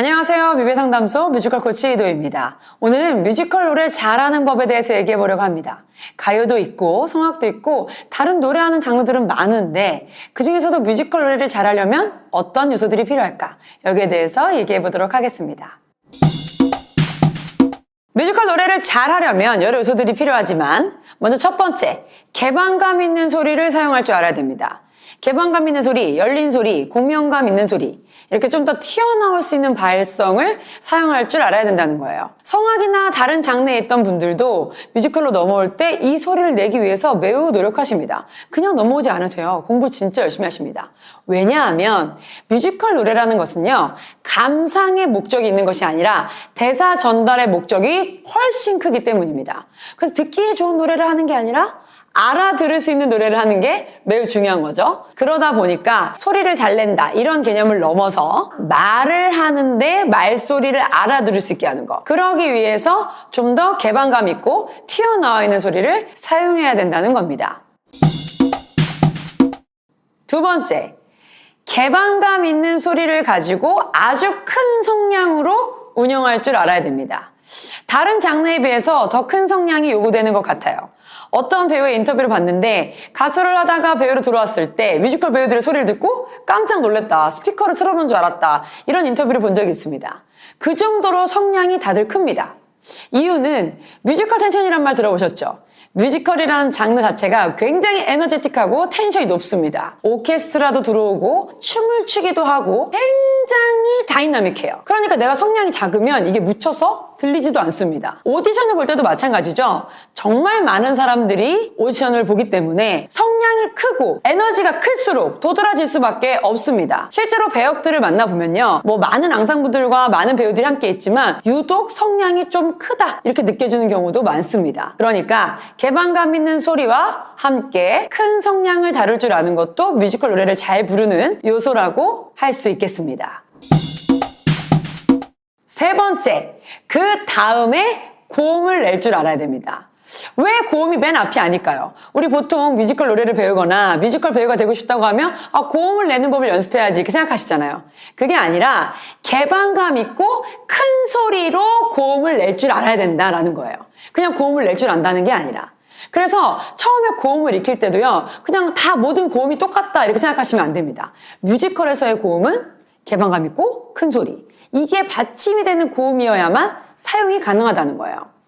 안녕하세요. 뮤비상담소 뮤지컬 코치 이도입니다. 오늘은 뮤지컬 노래 잘하는 법에 대해서 얘기해 보려고 합니다. 가요도 있고 성악도 있고 다른 노래하는 장르들은 많은데 그 중에서도 뮤지컬 노래를 잘하려면 어떤 요소들이 필요할까? 여기에 대해서 얘기해 보도록 하겠습니다. 뮤지컬 노래를 잘하려면 여러 요소들이 필요하지만 먼저 첫 번째, 개방감 있는 소리를 사용할 줄 알아야 됩니다. 개방감 있는 소리, 열린 소리, 공명감 있는 소리 이렇게 좀 더 튀어나올 수 있는 발성을 사용할 줄 알아야 된다는 거예요. 성악이나 다른 장르에 있던 분들도 뮤지컬로 넘어올 때 이 소리를 내기 위해서 매우 노력하십니다. 그냥 넘어오지 않으세요. 공부 진짜 열심히 하십니다. 왜냐하면 뮤지컬 노래라는 것은요. 감상의 목적이 있는 것이 아니라 대사 전달의 목적이 훨씬 크기 때문입니다. 그래서 듣기에 좋은 노래를 하는 게 아니라 알아들을 수 있는 노래를 하는 게 매우 중요한 거죠. 그러다 보니까 소리를 잘 낸다 이런 개념을 넘어서 말을 하는데 말소리를 알아들을 수 있게 하는 거. 그러기 위해서 좀 더 개방감 있고 튀어나와 있는 소리를 사용해야 된다는 겁니다. 두 번째, 개방감 있는 소리를 가지고 아주 큰 성량으로 운영할 줄 알아야 됩니다. 다른 장르에 비해서 더 큰 성량이 요구되는 것 같아요. 어떤 배우의 인터뷰를 봤는데 가수를 하다가 배우로 들어왔을 때 뮤지컬 배우들의 소리를 듣고 깜짝 놀랐다. 스피커를 틀어놓은 줄 알았다. 이런 인터뷰를 본 적이 있습니다. 그 정도로 성량이 다들 큽니다. 이유는 뮤지컬 텐션이란 말 들어보셨죠? 뮤지컬이라는 장르 자체가 굉장히 에너제틱하고 텐션이 높습니다. 오케스트라도 들어오고 춤을 추기도 하고 굉장히 다이나믹해요. 그러니까 내가 성량이 작으면 이게 묻혀서 들리지도 않습니다. 오디션을 볼 때도 마찬가지죠. 정말 많은 사람들이 오디션을 보기 때문에 성량이 크고 에너지가 클수록 도드라질 수밖에 없습니다. 실제로 배역들을 만나보면요. 뭐 많은 앙상블들과 많은 배우들이 함께 있지만 유독 성량이 좀 크다 이렇게 느껴지는 경우도 많습니다. 그러니까 개방감 있는 소리와 함께 큰 성량을 다룰 줄 아는 것도 뮤지컬 노래를 잘 부르는 요소라고 할 수 있겠습니다. 세 번째, 그 다음에 고음을 낼 줄 알아야 됩니다. 왜 고음이 맨 앞이 아닐까요? 우리 보통 뮤지컬 노래를 배우거나 뮤지컬 배우가 되고 싶다고 하면 아, 고음을 내는 법을 연습해야지 이렇게 생각하시잖아요. 그게 아니라 개방감 있고 큰 소리로 고음을 낼 줄 알아야 된다라는 거예요. 그냥 고음을 낼 줄 안다는 게 아니라. 그래서 처음에 고음을 익힐 때도요, 그냥 다 모든 고음이 똑같다 이렇게 생각하시면 안 됩니다. 뮤지컬에서의 고음은 개방감 있고 큰 소리. 이게 받침이 되는 고음이어야만 사용이 가능하다는 거예요.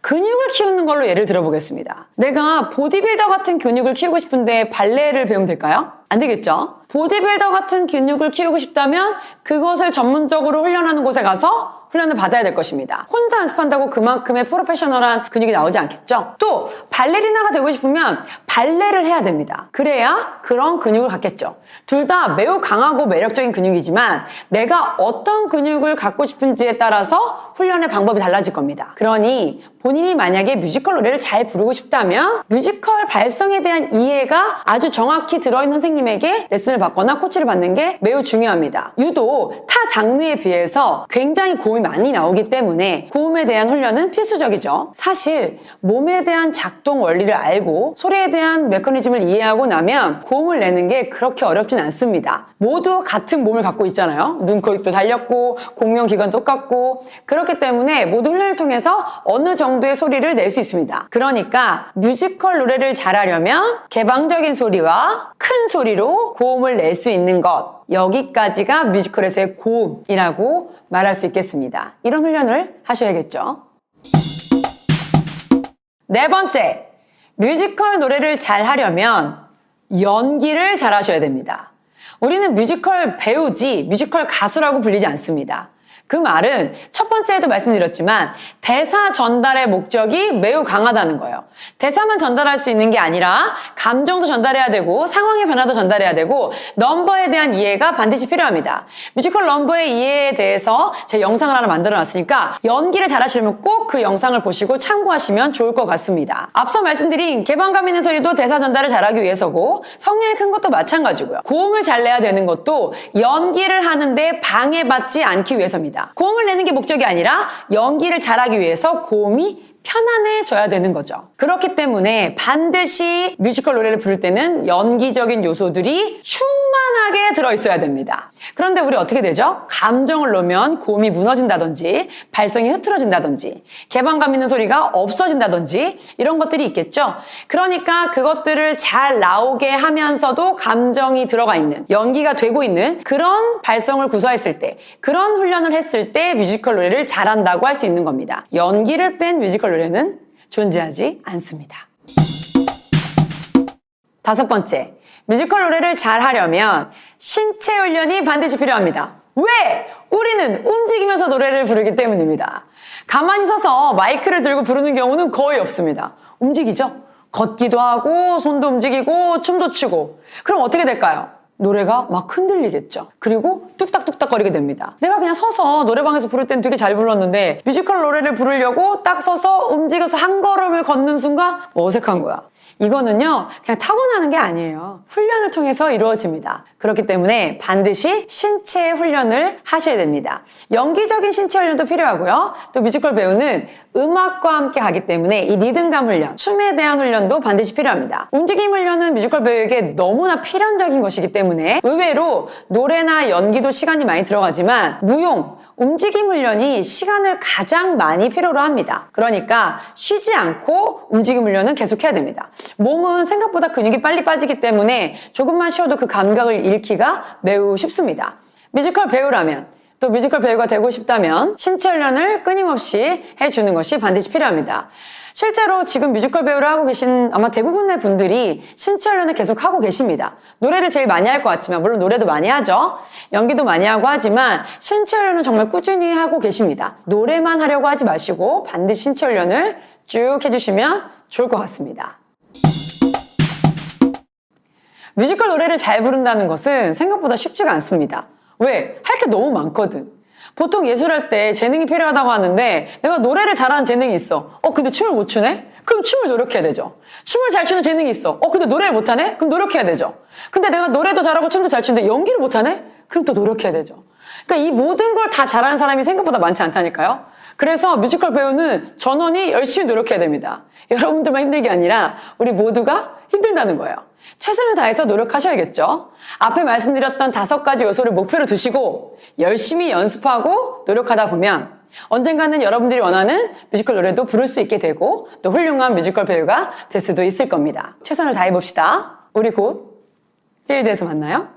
근육을 키우는 걸로 예를 들어보겠습니다. 내가 보디빌더 같은 근육을 키우고 싶은데 발레를 배우면 될까요? 안 되겠죠? 보디빌더 같은 근육을 키우고 싶다면 그것을 전문적으로 훈련하는 곳에 가서 훈련을 받아야 될 것입니다. 혼자 연습한다고 그만큼의 프로페셔널한 근육이 나오지 않겠죠? 또 발레리나가 되고 싶으면 발레를 해야 됩니다. 그래야 그런 근육을 갖겠죠. 둘 다 매우 강하고 매력적인 근육이지만 내가 어떤 근육을 갖고 싶은지에 따라서 훈련의 방법이 달라질 겁니다. 그러니 본인이 만약에 뮤지컬 노래를 잘 부르고 싶다면 뮤지컬 발성에 대한 이해가 아주 정확히 들어있는 선생님에게 레슨을 받거나 코치를 받는 게 매우 중요합니다. 유독 타 장르에 비해서 굉장히 고음이 많이 나오기 때문에 고음에 대한 훈련은 필수적이죠. 사실 몸에 대한 작동 원리를 알고 소리에 대한 메커니즘을 이해하고 나면 고음을 내는 게 그렇게 어렵진 않습니다. 모두 같은 몸을 갖고 있잖아요. 눈, 코, 입도 달렸고 공명 기관 똑같고 그렇기 때문에 모두 훈련을 통해서 어느 정도 의 소리를 낼 수 있습니다. 그러니까 뮤지컬 노래를 잘하려면 개방적인 소리와 큰 소리로 고음을 낼 수 있는 것 여기까지가 뮤지컬에서의 고음이라고 말할 수 있겠습니다. 이런 훈련을 하셔야겠죠. 네 번째, 뮤지컬 노래를 잘 하려면 연기를 잘 하셔야 됩니다. 우리는 뮤지컬 배우지 뮤지컬 가수라고 불리지 않습니다. 그 말은 첫 번째에도 말씀드렸지만 대사 전달의 목적이 매우 강하다는 거예요. 대사만 전달할 수 있는 게 아니라 감정도 전달해야 되고 상황의 변화도 전달해야 되고 넘버에 대한 이해가 반드시 필요합니다. 뮤지컬 넘버의 이해에 대해서 제 영상을 하나 만들어 놨으니까 연기를 잘하시려면 꼭 그 영상을 보시고 참고하시면 좋을 것 같습니다. 앞서 말씀드린 개방감 있는 소리도 대사 전달을 잘하기 위해서고 성량이 큰 것도 마찬가지고요. 고음을 잘 내야 되는 것도 연기를 하는데 방해받지 않기 위해서입니다. 고음을 내는 게 목적이 아니라 연기를 잘하기 위해서 고음이 편안해져야 되는 거죠. 그렇기 때문에 반드시 뮤지컬 노래를 부를 때는 연기적인 요소들이 충만하게 들어있어야 됩니다. 그런데 우리 어떻게 되죠? 감정을 놓으면 고음이 무너진다든지 발성이 흐트러진다든지 개방감 있는 소리가 없어진다든지 이런 것들이 있겠죠. 그러니까 그것들을 잘 나오게 하면서도 감정이 들어가 있는 연기가 되고 있는 그런 발성을 구사했을 때 그런 훈련을 했을 때 뮤지컬 노래를 잘한다고 할 수 있는 겁니다. 연기를 뺀 뮤지컬 노래는 존재하지 않습니다. 다섯 번째, 뮤지컬 노래를 잘 하려면 신체 훈련이 반드시 필요합니다. 왜? 우리는 움직이면서 노래를 부르기 때문입니다. 가만히 서서 마이크를 들고 부르는 경우는 거의 없습니다. 움직이죠? 걷기도 하고, 손도 움직이고, 춤도 추고. 그럼 어떻게 될까요? 노래가 막 흔들리겠죠. 그리고 뚝딱뚝딱 거리게 됩니다. 내가 그냥 서서 노래방에서 부를 땐 되게 잘 불렀는데 뮤지컬 노래를 부르려고 딱 서서 움직여서 한 걸음을 걷는 순간 어색한 거야. 이거는요, 그냥 타고나는 게 아니에요. 훈련을 통해서 이루어집니다. 그렇기 때문에 반드시 신체 훈련을 하셔야 됩니다. 연기적인 신체 훈련도 필요하고요. 또 뮤지컬 배우는 음악과 함께 하기 때문에 이 리듬감 훈련, 춤에 대한 훈련도 반드시 필요합니다. 움직임 훈련은 뮤지컬 배우에게 너무나 필연적인 것이기 때문에 의외로 노래나 연기도 시간이 많이 들어가지만 무용, 움직임 훈련이 시간을 가장 많이 필요로 합니다. 그러니까 쉬지 않고 움직임 훈련은 계속해야 됩니다. 몸은 생각보다 근육이 빨리 빠지기 때문에 조금만 쉬어도 그 감각을 잃기가 매우 쉽습니다. 뮤지컬 배우라면 또 뮤지컬 배우가 되고 싶다면 신체 훈련을 끊임없이 해주는 것이 반드시 필요합니다. 실제로 지금 뮤지컬 배우를 하고 계신 아마 대부분의 분들이 신체 훈련을 계속 하고 계십니다. 노래를 제일 많이 할 것 같지만 물론 노래도 많이 하죠. 연기도 많이 하고 하지만 신체 훈련은 정말 꾸준히 하고 계십니다. 노래만 하려고 하지 마시고 반드시 신체 훈련을 쭉 해주시면 좋을 것 같습니다. 뮤지컬 노래를 잘 부른다는 것은 생각보다 쉽지가 않습니다. 왜? 할 게 너무 많거든. 보통 예술할 때 재능이 필요하다고 하는데 내가 노래를 잘하는 재능이 있어. 어, 근데 춤을 못 추네? 그럼 춤을 노력해야 되죠. 춤을 잘 추는 재능이 있어. 어, 근데 노래를 못하네? 그럼 노력해야 되죠. 근데 내가 노래도 잘하고 춤도 잘 추는데 연기를 못하네? 그럼 또 노력해야 되죠. 그러니까 이 모든 걸 다 잘하는 사람이 생각보다 많지 않다니까요. 그래서 뮤지컬 배우는 전원이 열심히 노력해야 됩니다. 여러분들만 힘든 게 아니라 우리 모두가 힘들다는 거예요. 최선을 다해서 노력하셔야겠죠. 앞에 말씀드렸던 다섯 가지 요소를 목표로 두시고 열심히 연습하고 노력하다 보면 언젠가는 여러분들이 원하는 뮤지컬 노래도 부를 수 있게 되고 또 훌륭한 뮤지컬 배우가 될 수도 있을 겁니다. 최선을 다해봅시다. 우리 곧 필드에서 만나요.